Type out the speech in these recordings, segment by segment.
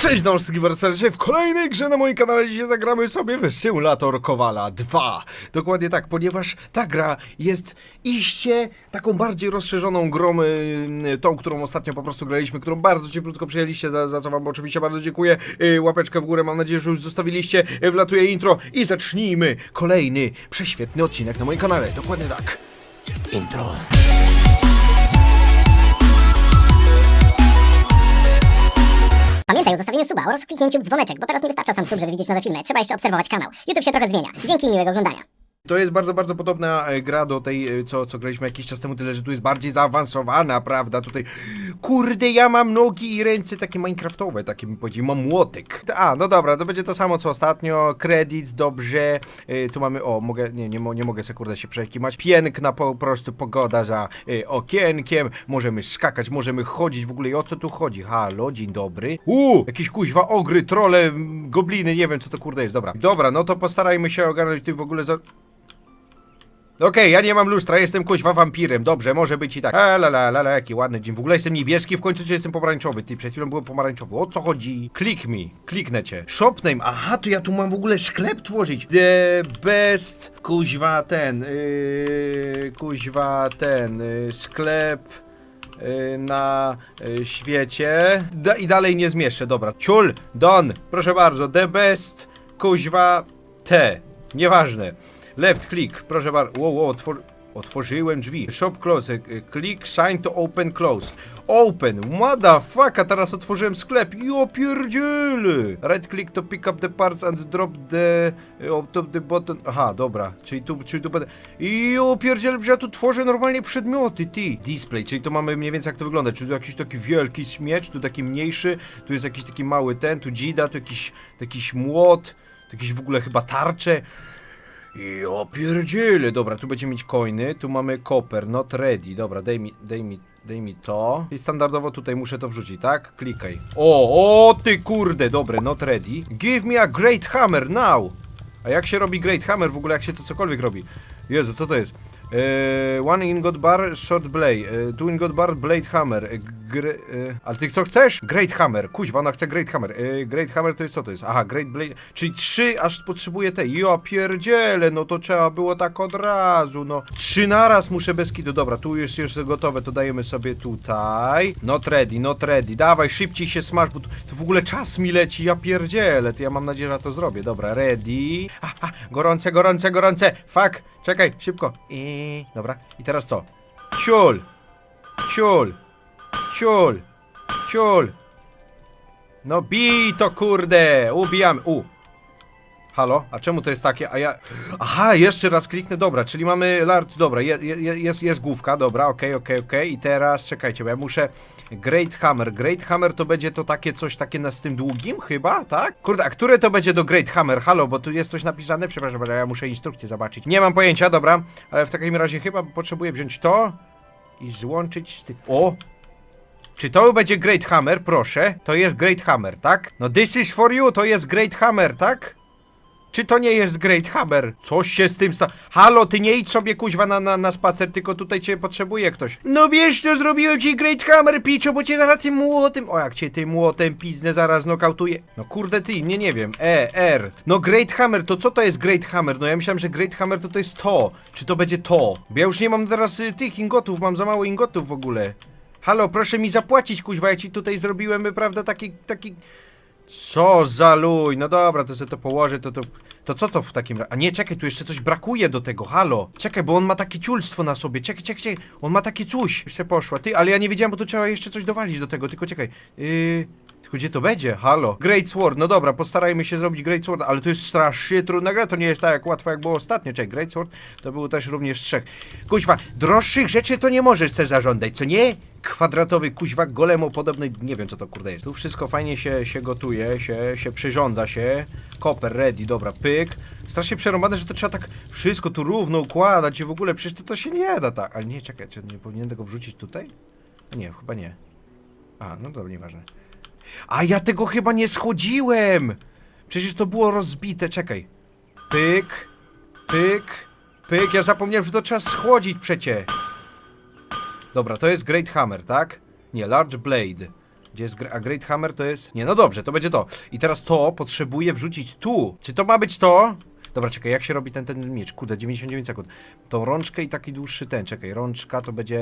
Cześć, bardzo serdecznie. W kolejnej grze na moim kanale dzisiaj zagramy sobie w Simulator Kowala 2. Dokładnie tak, ponieważ ta gra jest iście taką bardziej rozszerzoną grą, y, tą, którą ostatnio po prostu graliśmy, którą bardzo cieplutko przyjęliście, za, za co wam oczywiście bardzo dziękuję. Y, Łapeczkę w górę, mam nadzieję, że już zostawiliście. Y, Wlatuje intro i zacznijmy kolejny prześwietny odcinek na moim kanale. Dokładnie tak. Intro. Pamiętaj o zostawieniu suba oraz kliknięciu w dzwoneczek, bo teraz nie wystarcza sam sub, żeby widzieć nowe filmy. Trzeba jeszcze obserwować kanał. YouTube się trochę zmienia. Dzięki i miłego oglądania. To jest bardzo, bardzo podobna e, gra do tej, e, co, co graliśmy jakiś czas temu, tyle, że tu jest bardziej zaawansowana, prawda? Tutaj, kurde, ja mam nogi i ręce takie minecraftowe, takie bym powiedział, mam młotek. A, no dobra, to będzie to samo co ostatnio, kredyt, dobrze, E, tu mamy, o, mogę, nie, nie, nie mogę se kurde się przekimać, piękna po prostu pogoda za okienkiem, możemy skakać, możemy chodzić, w ogóle o co tu chodzi? Halo, dzień dobry. Uuu, jakieś kuźwa, ogry, trole, gobliny, nie wiem co to kurde jest, dobra. Dobra, no to postarajmy się ogarnąć ty w ogóle za... Okej, ja nie mam lustra, jestem kuźwa wampirem, dobrze, może być i tak. E, la, la, la, la, jaki ładny dzień. W ogóle jestem niebieski, w końcu czy jestem pomarańczowy. Ty, przed chwilą byłem pomarańczowy. O co chodzi? Click me, kliknę cię. Shop name, aha, to ja tu mam w ogóle sklep tworzyć. The best, kuźwa ten, yy, kuźwa ten, yy, sklep yy, na yy, świecie. Da, I dalej nie zmieszczę, dobra. Ciul, don, proszę bardzo, the best, kuźwa, te. Nieważne. Left click, proszę bardzo. Wow, wow, otwor otworzyłem drzwi. Shop close, e, click, sign to open, close. Open, motherfucker, teraz otworzyłem sklep. Jo pierdziele. Right click to pick up the parts and drop the, e, on top the button. Aha, dobra, czyli tu, czyli tu będę. Jo pierdziele, że ja tu tworzę normalnie przedmioty, ty. Display, czyli to mamy mniej więcej jak to wygląda. Czy tu jakiś taki wielki śmieć, tu taki mniejszy, tu jest jakiś taki mały ten, tu dzida, tu jakiś, jakiś młot, tu jakieś w ogóle chyba tarcze. Jo pierdziele, dobra, tu będziemy mieć coiny, tu mamy copper, not ready, dobra, daj mi, daj mi, daj mi to. I standardowo tutaj muszę to wrzucić, tak? Klikaj. O, o ty kurde, dobre, not ready. Give me a great hammer now. A jak się robi great hammer, w ogóle jak się to cokolwiek robi? Jezu, co to jest? Eee, one ingot bar, short blade. Eee, two ingot bar, blade hammer. Eee, gre, ale ty co chcesz? Great hammer. Kuźwa, ona chce great hammer. Great hammer to jest co to jest? Aha, great blade. Czyli trzy, aż potrzebuję tej. Ja pierdzielę, no to trzeba było tak od razu, no. Trzy naraz muszę bez kitu. Dobra, tu już jest gotowe, to dajemy sobie tutaj. Not ready, not ready. Dawaj, szybciej się smaż, bo tu, w ogóle czas mi leci, ja pierdzielę. To ja mam nadzieję, że to zrobię. Dobra, ready. A, a, gorące, gorące, gorące. Fuck, czekaj, szybko. Dobra, i teraz co? Ciul, ciul, ciul, ciul. No bij to kurde, ubijamy. U. Halo? A czemu to jest takie? A ja. Aha, jeszcze raz kliknę. Dobra, czyli mamy large. Dobra, je, je, jest, jest główka. Dobra, okej, okej, okej. I teraz czekajcie, bo ja muszę. Great Hammer. Great Hammer to będzie to takie coś takie na z tym długim, chyba, tak? Kurde, a które to będzie do Great Hammer? Halo, bo tu jest coś napisane. Przepraszam, ale ja muszę instrukcję zobaczyć. Nie mam pojęcia, dobra, ale w takim razie chyba potrzebuję wziąć to i złączyć z tym. O! Czy to będzie Great Hammer? Proszę. To jest Great Hammer, tak? No this is for you, to jest Great Hammer, tak? Czy to nie jest Great Hammer? Coś się z tym sta... Halo, ty nie idź sobie kuźwa na, na, na spacer, tylko tutaj cię potrzebuje ktoś. No wiesz co, zrobiłem ci Great Hammer, piczo, bo cię zaraz tym młotem... O, jak cię tym młotem piznę, zaraz nokautuję. No kurde ty, nie, nie wiem. E, R. No Great Hammer, to co to jest Great Hammer? No ja myślałem, że Great Hammer to to jest to. Czy to będzie to? Bo ja już nie mam teraz y, tych ingotów, mam za mało ingotów w ogóle. Halo, proszę mi zapłacić, kuźwa, ja ci tutaj zrobiłem, prawda, taki, taki... Co za luj, no dobra, to sobie to położę, to to... To co to w takim razie? A nie, czekaj, tu jeszcze coś brakuje do tego, halo. Czekaj, bo on ma takie ciulstwo na sobie, czekaj, czekaj, czekaj. On ma takie coś. Już se poszła, ty, ale ja nie wiedziałem, bo tu trzeba jeszcze coś dowalić do tego, tylko czekaj. Yy... Tylko gdzie to będzie? Halo. Great Sword, no dobra, postarajmy się zrobić Great Sword, ale to jest strasznie trudna gra, to nie jest tak łatwo jak było ostatnio. Czekaj, Great Sword to było też również trzech. Kuźwa, droższych rzeczy to nie możesz sobie zażądać, co nie? Kwadratowy kuźwa golemo podobny, nie wiem co to kurde jest. Tu wszystko fajnie się, się gotuje, się, się przyrządza się. Copper ready, dobra, pyk. Strasznie przerąbane, że to trzeba tak wszystko tu równo układać i w ogóle przecież to, to się nie da tak. Ale nie, czekaj, czy nie powinienem tego wrzucić tutaj? Nie, chyba nie. A, no dobra, nieważne. A ja tego chyba nie schodziłem! Przecież to było rozbite, czekaj. Pyk, pyk, pyk. Ja zapomniałem, że to trzeba schłodzić przecie. Dobra, to jest Great Hammer, tak? Nie, Large Blade. Gdzie jest, a Great Hammer to jest... Nie, no dobrze, to będzie to. I teraz to potrzebuję wrzucić tu. Czy to ma być to? Dobra, czekaj, jak się robi ten, ten miecz? Kurde, 99 sekund. Tą rączkę i taki dłuższy ten, czekaj, rączka to będzie...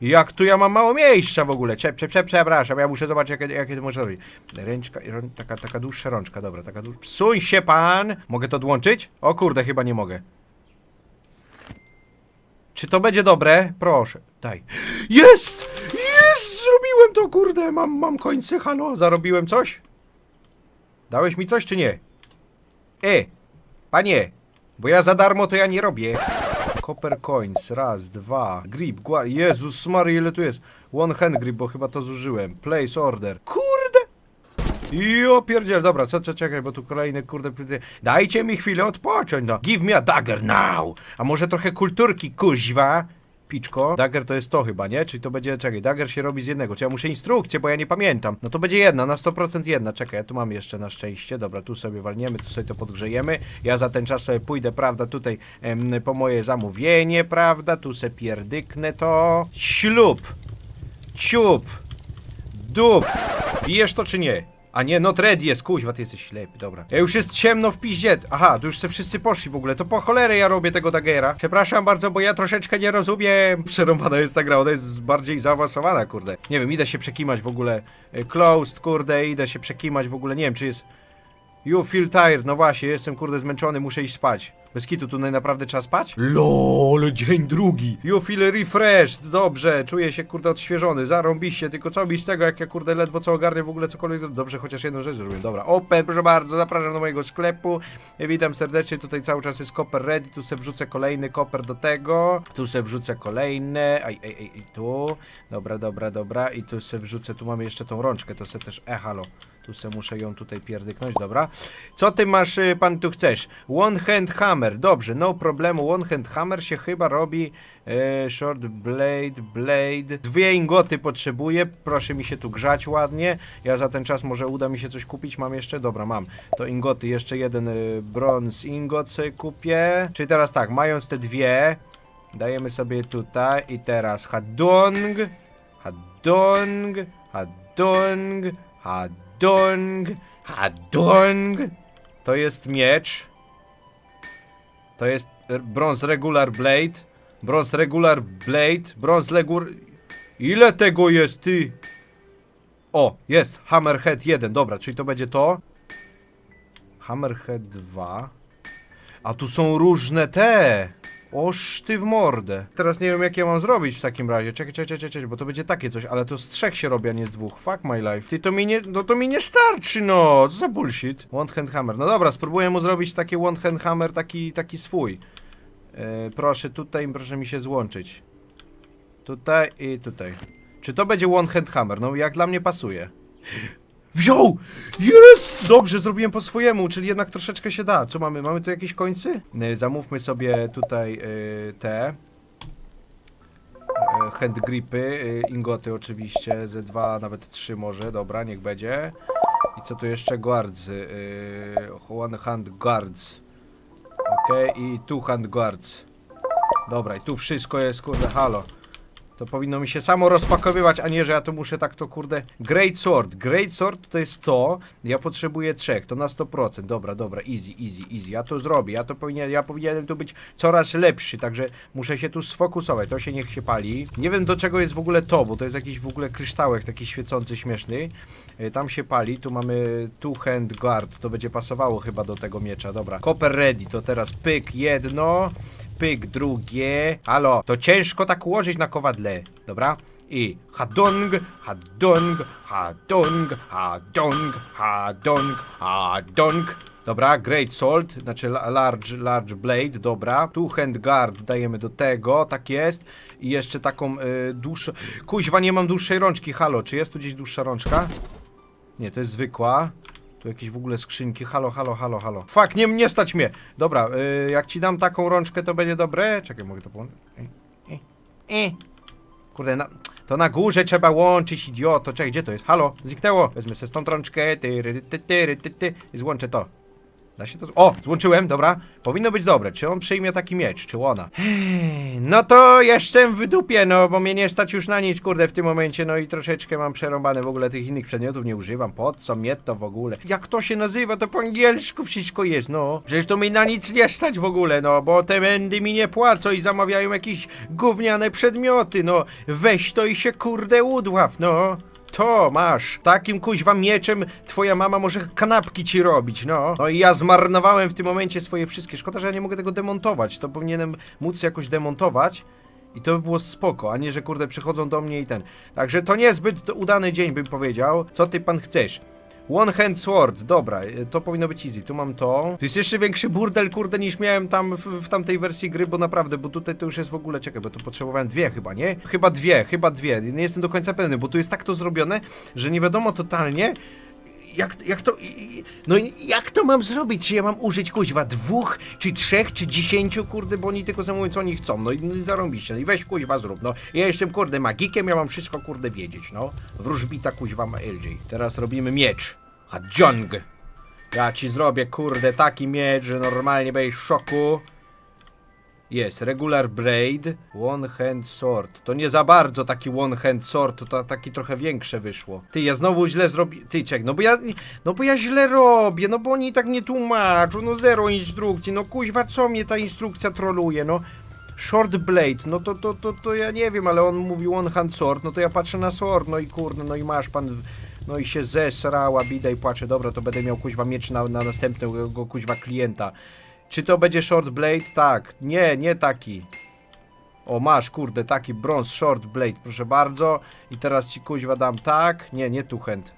Jak tu ja mam mało miejsca w ogóle? Prze, prze, prze, przepraszam, ja muszę zobaczyć, jakie, jakie to może robić. Ręczka, rą, taka, taka dłuższa rączka, dobra, taka dłuższa... Suń się pan! Mogę to odłączyć? O kurde, chyba nie mogę. Czy to będzie dobre? Proszę, daj. Jest! Jest! Zrobiłem to, kurde! Mam, mam końce, halo? Zarobiłem coś? Dałeś mi coś, czy nie? E! Panie! Bo ja za darmo to ja nie robię. Copper coins, raz, dwa. Grip, gua... Jezus Mary, ile tu jest? One hand grip, bo chyba to zużyłem. Place order. Kurde! Jo, pierdziel, dobra, co, co, czekaj, bo tu kolejny, kurde, kurde. Dajcie mi chwilę odpocząć, no. Give me a dagger now! A może trochę kulturki, kuźwa? Piczko. Dagger to jest to chyba, nie? Czyli to będzie, czekaj, dagger się robi z jednego. Czy ja muszę instrukcję, bo ja nie pamiętam. No to będzie jedna, na 100% jedna. Czekaj, ja tu mam jeszcze na szczęście. Dobra, tu sobie walniemy, tu sobie to podgrzejemy. Ja za ten czas sobie pójdę, prawda, tutaj em, po moje zamówienie, prawda? Tu se pierdyknę to. Ślub! Ciup! Dup! Bijesz to czy nie? A nie, not red jest, kuźwa, ty jesteś ślepy, dobra. Ja już jest ciemno w piździe. Aha, tu już se wszyscy poszli w ogóle. To po cholerę ja robię tego dagera. Przepraszam bardzo, bo ja troszeczkę nie rozumiem. Przerąbana jest ta gra, ona jest bardziej zaawansowana, kurde. Nie wiem, idę się przekimać w ogóle. E, Closed, kurde, idę się przekimać w ogóle. Nie wiem, czy jest... You feel tired, no właśnie, jestem kurde zmęczony, muszę iść spać. Bez kitu tutaj naprawdę trzeba spać? LOL, dzień drugi. You feel refreshed, dobrze, czuję się kurde odświeżony, zarąbiście, tylko co mi z tego, jak ja kurde ledwo co ogarnię w ogóle cokolwiek zrobię. Dobrze, chociaż jedną rzecz zrobiłem, dobra. Open, proszę bardzo, zapraszam do mojego sklepu. Witam serdecznie, tutaj cały czas jest koper ready, tu se wrzucę kolejny koper do tego. Tu se wrzucę kolejny, aj, aj, aj, tu. Dobra, dobra, dobra, i tu se wrzucę, tu mamy jeszcze tą rączkę, to se też, e, halo. Tu se muszę ją tutaj pierdyknąć, dobra. Co ty masz, y, pan tu chcesz? One hand hammer, dobrze, no problemu. One hand hammer się chyba robi e, short blade, blade. Dwie ingoty potrzebuję, proszę mi się tu grzać ładnie. Ja za ten czas może uda mi się coś kupić, mam jeszcze? Dobra, mam. To ingoty, jeszcze jeden y, bronze ingot sobie kupię. Czyli teraz tak, mając te dwie, dajemy sobie tutaj i teraz hadong, hadong, hadong, hadong, hadong. To jest miecz. To jest r- bronze regular blade. Bronze regular blade. Bronze legur... Ile tego jest, ty? O, jest. Hammerhead 1. Dobra, czyli to będzie to. Hammerhead 2. A tu są różne te. Oż ty w mordę. Teraz nie wiem jak ja mam zrobić w takim razie. Czekaj, czekaj, czekaj, czekaj, bo to będzie takie coś, ale to z trzech się robi, a nie z dwóch. Fuck my life. Ty to mi nie, no to mi nie starczy, no. Co za bullshit. One hand hammer. No dobra, spróbuję mu zrobić taki one hand hammer, taki, taki swój. E, proszę tutaj, proszę mi się złączyć. Tutaj i tutaj. Czy to będzie one hand hammer? No jak dla mnie pasuje. Wziął! Jest! Dobrze, zrobiłem po swojemu, czyli jednak troszeczkę się da. Co mamy? Mamy tu jakieś końcy? Y, Zamówmy sobie tutaj y, te y, hand gripy, ingoty oczywiście, ze dwa, nawet trzy może, dobra, niech będzie. I co tu jeszcze? Guards, one hand guards. Okej, i two hand guards. Dobra, i tu wszystko jest, kurde, halo. To powinno mi się samo rozpakowywać, a nie, że ja to muszę tak to kurde. Great Sword. Great Sword to jest to. Ja potrzebuję trzech, to na 100%. Dobra, dobra, easy, easy, easy. Ja to zrobię. Ja to powinien, ja powinienem tu być coraz lepszy, także muszę się tu sfokusować. To się niech się pali. Nie wiem do czego jest w ogóle to, bo to jest jakiś w ogóle kryształek taki świecący, śmieszny. Y, Tam się pali, tu mamy two hand guard, to będzie pasowało chyba do tego miecza, dobra. Copper ready, to teraz pyk jedno, pyk drugie. Halo, to ciężko tak ułożyć na kowadle, dobra? I hadong, hadong, hadong, hadong, hadong, hadong. Dobra, Great Sword, znaczy la- large, large blade, dobra. Two hand guard dajemy do tego, tak jest. I jeszcze taką y, dłuższą... Kuźwa, nie mam dłuższej rączki, halo, czy jest tu gdzieś dłuższa rączka? Nie, to jest zwykła. Tu jakieś w ogóle skrzynki. Halo, halo, halo, halo. Fuck, nie, nie stać mnie. Dobra, y, jak ci dam taką rączkę, to będzie dobre. Czekaj, mogę to połączyć. E, e, e. Kurde, na, to na górze trzeba łączyć, idioto. Czekaj, gdzie to jest? Halo, zniknęło. Wezmę sobie stąd rączkę. Ty, ty, ty, ry, ty, ty, I złączę to. Da się to... O, złączyłem, dobra. Powinno być dobre. Czy on przyjmie taki miecz, czy ona? No to jestem w dupie, no, bo mnie nie stać już na nic, kurde, w tym momencie, no i troszeczkę mam przerąbane w ogóle tych innych przedmiotów, nie używam. Po co mnie to w ogóle? Jak to się nazywa, to po angielsku wszystko jest, no. Przecież to mi na nic nie stać w ogóle, no, bo te mendy mi nie płacą i zamawiają jakieś gówniane przedmioty, no. Weź to i się, kurde, udław, no. To masz. Takim kuźwa mieczem twoja mama może kanapki ci robić, no. No i ja zmarnowałem w tym momencie swoje wszystkie. Szkoda, że ja nie mogę tego demontować. To powinienem móc jakoś demontować. I to by było spoko, a nie, że kurde przychodzą do mnie i ten. Także to niezbyt udany dzień, bym powiedział. Co ty pan chcesz? One hand sword, dobra, y, to powinno być easy. Tu mam to. Tu jest jeszcze większy burdel, kurde, niż miałem tam w, w tamtej wersji gry, bo naprawdę, bo tutaj to już jest w ogóle, czekaj, bo tu potrzebowałem dwie chyba, nie? Chyba dwie, chyba dwie. Nie jestem do końca pewny, bo tu jest tak to zrobione, że nie wiadomo totalnie, jak, jak to. No jak to mam zrobić? Czy ja mam użyć kuźwa dwóch, czy trzech, czy dziesięciu, kurde, bo oni tylko zamówią co oni chcą. No i, no i zarąbiście. No i weź kuźwa zrób. No ja jestem kurde magikiem, ja mam wszystko kurde wiedzieć, no. Wróżbita kuźwa ma LJ. Teraz robimy miecz. Hadjong. Ja ci zrobię kurde taki miecz, że normalnie będziesz w szoku. Jest, regular blade, one hand sword. To nie za bardzo taki one hand sword, to ta, taki trochę większe wyszło. Ty, ja znowu źle zrobię. Ty, czek, no bo ja. No bo ja źle robię, no bo oni tak nie tłumaczą, no zero instrukcji, no kuźwa, co mnie ta instrukcja troluje, no. Short blade, no to, to, to, to ja nie wiem, ale on mówił one hand sword, no to ja patrzę na sword, no i kurde, no i masz pan. No i się zesrała, bida i płacze, dobra, to będę miał kuźwa miecz na, na następnego kuźwa klienta. Czy to będzie short blade? Tak. Nie, nie taki. O, masz, kurde, taki bronze short blade, proszę bardzo. I teraz ci kuźwa dam tak. Nie, nie tu hand.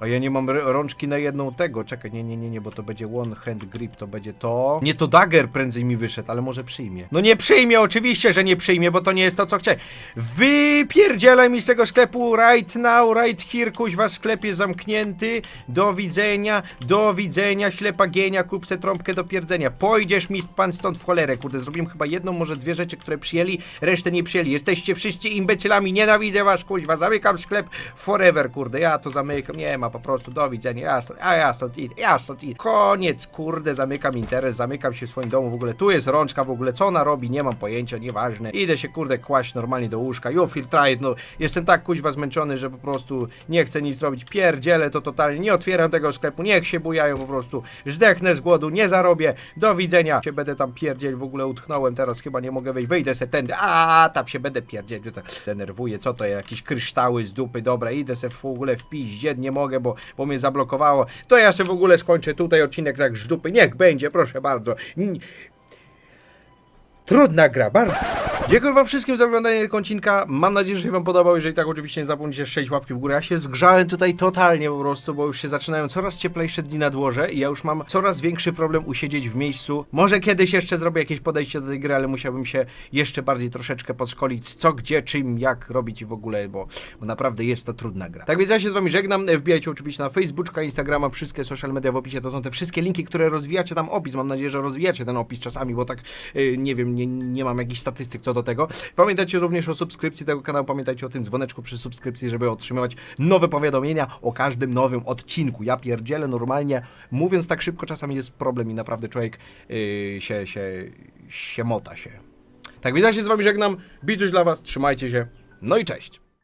A ja nie mam rączki na jedną tego. Czekaj, nie, nie, nie, nie, bo to będzie one hand grip, to będzie to. Nie, to dagger prędzej mi wyszedł, ale może przyjmie. No nie przyjmie, oczywiście, że nie przyjmie, bo to nie jest to, co chciałem. Wypierdzielaj mi z tego sklepu right now, right here, kuźwa, sklep jest zamknięty. Do widzenia, do widzenia, ślepa gienia, kup se trąbkę do pierdzenia. Pojdziesz mi pan stąd w cholerę, kurde, zrobiłem chyba jedną, może dwie rzeczy, które przyjęli, resztę nie przyjęli. Jesteście wszyscy imbecylami, nienawidzę was, kuźwa, zamykam sklep forever, kurde, ja to zamykam, nie ma, po prostu, do widzenia, ja stąd, a ja stąd idę, ja stąd idę. Koniec, kurde, zamykam interes, zamykam się w swoim domu, w ogóle. Tu jest rączka, w ogóle. Co ona robi, nie mam pojęcia, nieważne. Idę się, kurde, kłaść normalnie do łóżka, you feel tried, no, jestem tak, kuźwa, zmęczony, że po prostu nie chcę nic robić, pierdzielę to totalnie, nie otwieram tego sklepu, niech się bujają po prostu, zdechnę z głodu, nie zarobię, do widzenia, się będę tam pierdziel, w ogóle utknąłem, teraz. Chyba nie mogę wejść, wyjdę se tędy, a tam się będę pierdziel, tak denerwuję, co to, jakieś kryształy z dupy, dobra, idę se w ogóle w piździe, nie mogę, bo, bo mnie zablokowało, to ja se w ogóle skończę tutaj odcinek tak z dupy, niech będzie, proszę bardzo, Trudna gra, bardzo. Dziękuję wam wszystkim za oglądanie odcinka. Mam nadzieję, że się wam podobał. Jeżeli tak, oczywiście nie zapomnijcie strzelić łapki w górę. Ja się zgrzałem tutaj totalnie po prostu, bo już się zaczynają coraz cieplejsze dni na dworze i ja już mam coraz większy problem usiedzieć w miejscu. Może kiedyś jeszcze zrobię jakieś podejście do tej gry, ale musiałbym się jeszcze bardziej troszeczkę podszkolić, co, gdzie, czym, jak robić i w ogóle, bo, bo naprawdę jest to trudna gra. Tak więc ja się z wami żegnam. Wbijajcie oczywiście na Facebooka, Instagrama, wszystkie social media w opisie. To są te wszystkie linki, które rozwijacie tam opis. Mam nadzieję, że rozwijacie ten opis czasami, bo tak yy, nie wiem, nie, nie mam jakichś statystyk co do tego. Pamiętajcie również o subskrypcji tego kanału, pamiętajcie o tym dzwoneczku przy subskrypcji, żeby otrzymywać nowe powiadomienia o każdym nowym odcinku. Ja pierdzielę normalnie, mówiąc tak szybko czasami jest problem i naprawdę człowiek yy, się, się, się mota się. Tak ja się z wami żegnam, bicuś dla was, trzymajcie się, no i cześć.